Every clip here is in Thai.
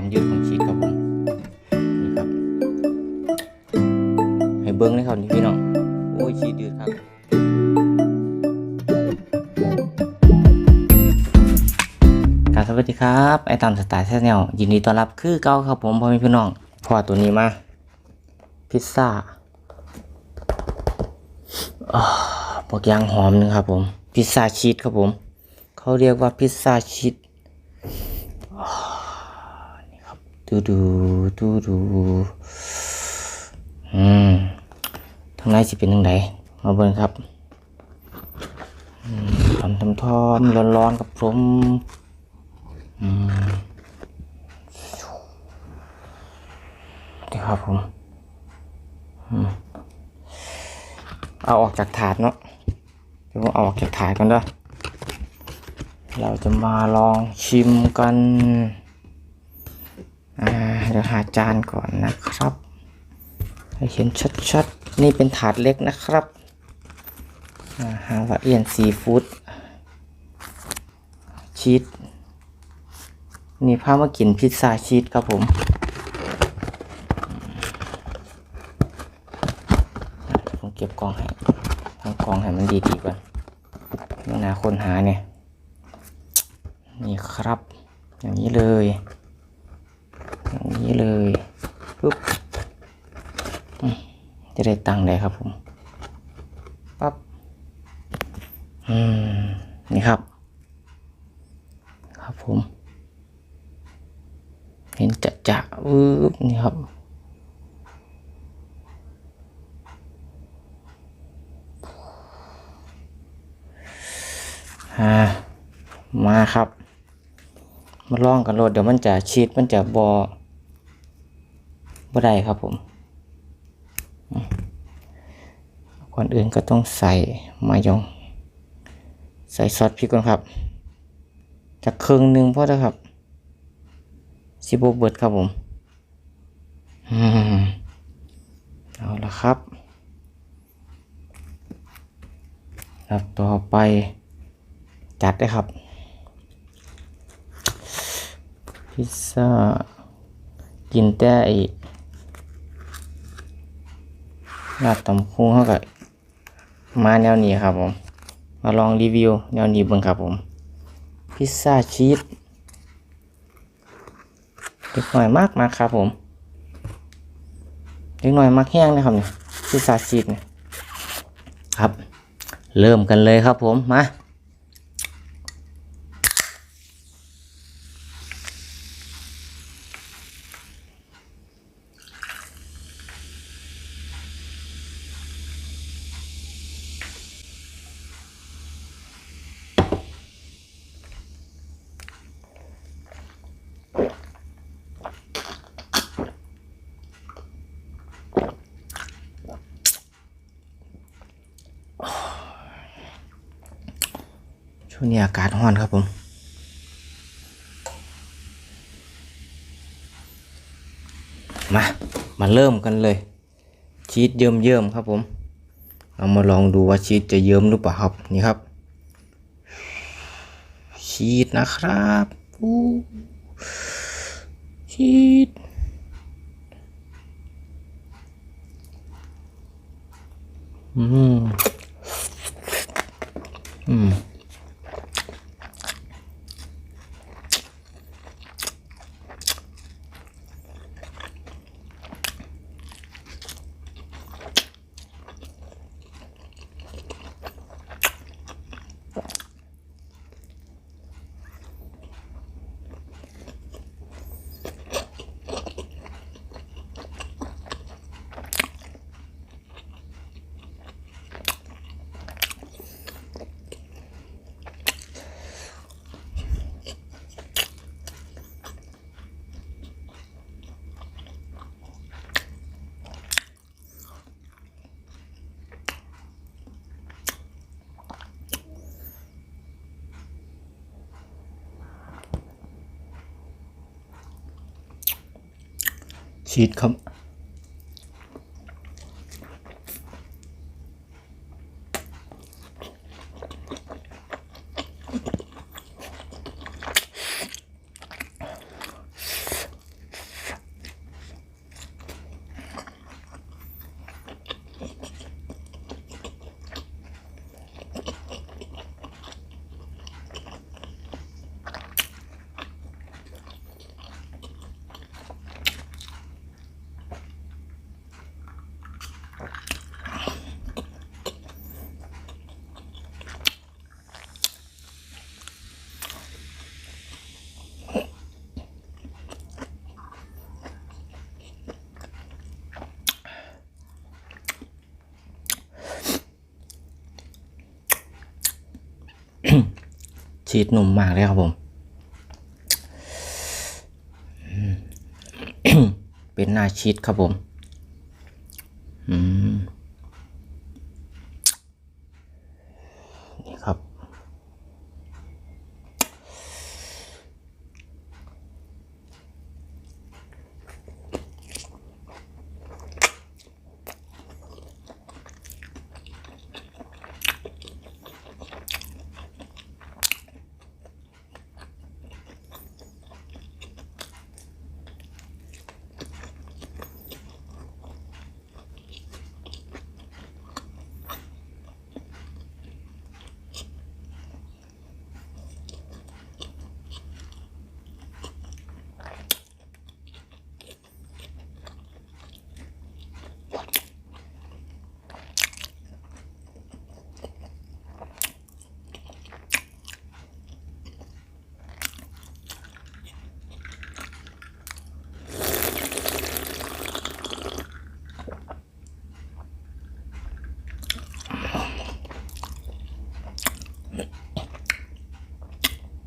ความยืดของชีสครับผมนี่ครับ ให้เบิ้งเลยครับนี่พี่น้องโอ้ยชีสยืดครับการสวัสดีครับไอตามสไตล์แนลยินดีต้อนรับคือเก่าครับผมพ่อแม่พี่น้องพอตัวนี้มาพิซซ่าอ่าบอกยางหอมหนึงครับผม พิซซ่าชีสครับผม เขาเรียกว่าพิซซ่าชีสอ่านี่ครับ ดูดูดูดูอืมทางในสิเป็นทางไหนมาเบิ่งครับอืมทำทำทอมร้อนๆกับผมอืมนี่ครับผมเอาออกจากถาดเนาะเดี๋ยวผมเอาออกจากถาดกันด้อเราจะมาลองชิมกัน อ่าเดี๋ยวหาจานก่อนนะครับ ให้เห็นชัดๆ นี่เป็นถาดเล็กนะครับอ่าหาวาเอียนซีฟู้ดชีสนี่พามากินพิซซ่าชีสครับผมผมเก็บกล่องให้ทางกล่องให้มันดีๆก่อนเวลาคนหาเนี่ย นี่ครับ อย่างนี้เลย อย่างนี้เลยปุ๊บจะได้ตังค์ได้ครับผมปั๊บอืมนี่ครับ ครับผม เห็นจะจะๆวืบนี่ครับอ่ามาครับ มาลองกันโหลดเดี๋ยวมันจะชีดมันจะบอบ่ได้ครับผมอืมก่อนอื่นก็ต้องใส่มายอง ใส่ซอสพริกก่อนครับจากครึ่งหนึ่งพอแล้วครับซิบเบิดครับผมอืมเอาละครับ ครับต่อไปจัดได้ครับ พิซซ่า กินแต่ไอ้ลาดตำพุงเขากับมาแนวนี้ครับผม มาลองรีวิว แนวนี้เบิ่งครับผม พิซซ่าชีสเล็กหน่อยมากมากครับผมเล็กหน่อยมากแห้งนะครับเนี่ยพิซซ่าชีสเนี่ยครับ เริ่มกันเลยครับผม มา ช่วงนี้อากาศร้อนครับผมมา มาเริ่มกันเลย ชีสเยิ้มเยิ้มครับผม เอามาลองดูว่าชีสจะเยิ้มหรือเปล่าครับ นี่ครับ ชีสนะครับอู้ชีสอืม อืม ชีตครับ ชีสหนุ่มมากเลยครับผม เป็นหน้าชีสครับผม อืม นี่ครับ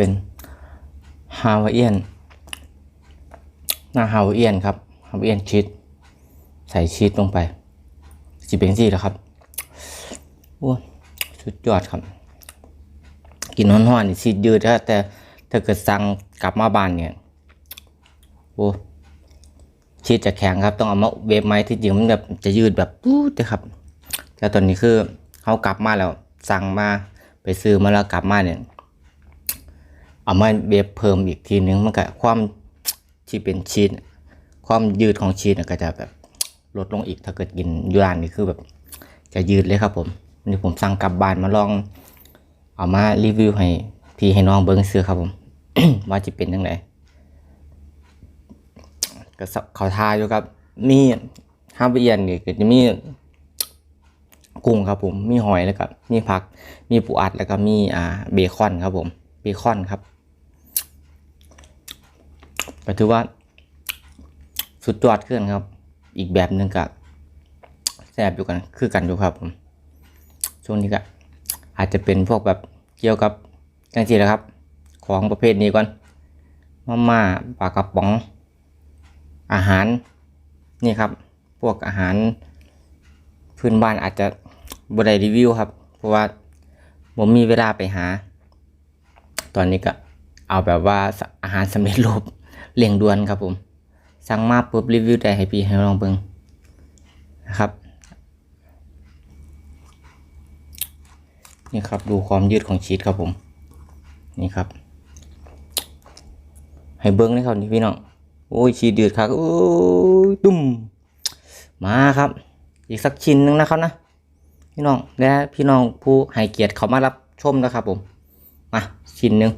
เป็นฮาวาเอียนหน้าฮาวาเอียนครับฮาวาเอียนชีสใส่ชีสลงไปสิเป็นสี่แล้วครับโอ้สุดยอดครับ กินห้อนๆนี่ชีสยืดแต่ถ้าเกิดสั่งกลับมาบ้านเนี่ยโอ้ชีสจะแข็งครับ ต้องเอามาเวฟไหมที่จริงมันแบบจะยืดแบบปู๊ดเลยครับแต่ตอนนี้คือเขากลับมาแล้วสั่งมาไปซื้อมาแล้วกลับมาเนี่ย เอามาเบบเพิ่มอีกทีนึงมันก็ความที่เป็นชีสความยืดของชีสก็จะแบบลดลงอีกถ้าเกิดกินยูรานนี่คือแบบจะยืดเลยครับผมวันนี้ผมสั่งกลับบ้านมาลองเอามารีวิวให้พี่ให้น้องเบิ้งซื้อครับผม ว่าจะเป็นยังไงก็สับเขาทาอยู่ครับ มีห้ามเอียนนี่ก็จะมีกุ้งครับผม มีหอยแล้วก็มีผัก มีปูอัดแล้วก็มีอ่าเบคอนครับผม เบคอนครับ ก็ถือว่า สุดยอดขึ้นครับ อีกแบบหนึ่งกับแซ่บอยู่กัน คือกันอยู่ครับผมช่วงนี้ก็อาจจะเป็นพวกแบบเกี่ยวกับจังสีแหละครับ ของประเภทนี้ก่อนมาม่าปลากระป๋อง อาหารนี่ครับ พวกอาหารพื้นบ้านอาจจะบได้รีวิวครับ เพราะว่าผมมีเวลาไปหา ตอนนี้ก็เอาแบบว่าอาหารสำเร็จรูป เร่งด่วนครับผมสั่งมาปุ๊บรีวิวได้ให้พี่ให้ลองเบิ่งนะครับนี่ครับดูความยืดของชีสครับผมนี่ครับ ให้เบิ้งนะครับนี่พี่น้องโอ้ยชีสยืดครับโอ้ยตุ้มมาครับ อีกสักชิ้นหนึงนะครับนะพี่น้องและพี่น้องผู้ให้เกียรติเขามารับชมนะครับผมมาชิ้นหนึ่ง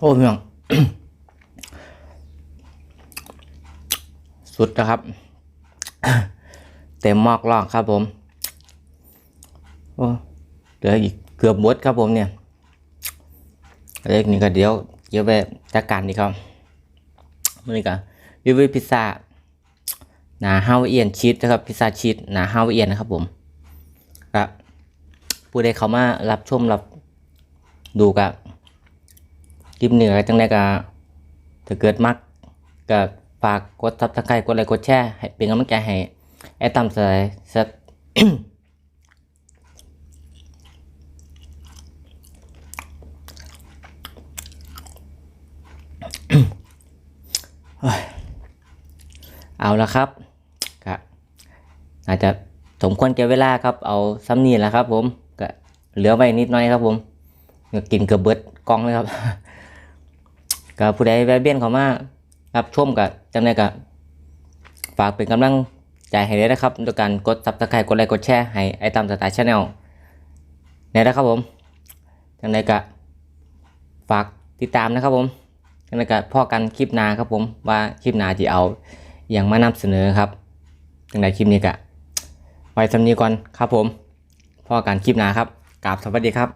โอ้พี่น้องสุดนะครับ เต็มมอกลอกครับผมโอ้เหลืออีกเกือบหมดครับผมเนี่ยเล็กนี่ก็เดี๋ยวเดี๋ยวไปจัดการดีครับนี้ก็รีวิวพิซซ่าหนาฮาวเอียนชีสนะครับพิซซ่าชีสหนาฮาวเอียนนะครับผมก็ผู้ใดเขามารับชมรับดูกับ คลิปเหนือจังไดก็ถ้าเกิดมักก็ฝากกดซับสไครต์กดไลค์กดแชร์ให้เป็นกำลังใจให้ไอ้ตั้มสายสะเอาละครับก็อาจจะสมควรแก่เวลาครับ เอาซ้ำนี่แหละครับ ผมก็เหลือไว้นิดหน้อยครับ ผมกินเกือบเบิดกล่องเลยครับ ก็ผู้ใดแวะเวียนเข้ามารับชมกับจังไดก็ฝากเป็นกำลังใจให้ด้วยนะครับด้วยการกดซับสไครต์กดไลค์กดแชร์ให้ไอตามสไตล์ชาแนลนี่นะครับผมจังไดก็ฝากติดตามนะครับผมจังไดก็พ่อกันคลิปนาครับผมว่าคลิปน้าจะเอาอย่างมานำเสนอครับจังไดคลิปนี้ก็ไว้สำนีก่อนครับผมพ่อกันคลิปนาครับกราบสวัสดีครับ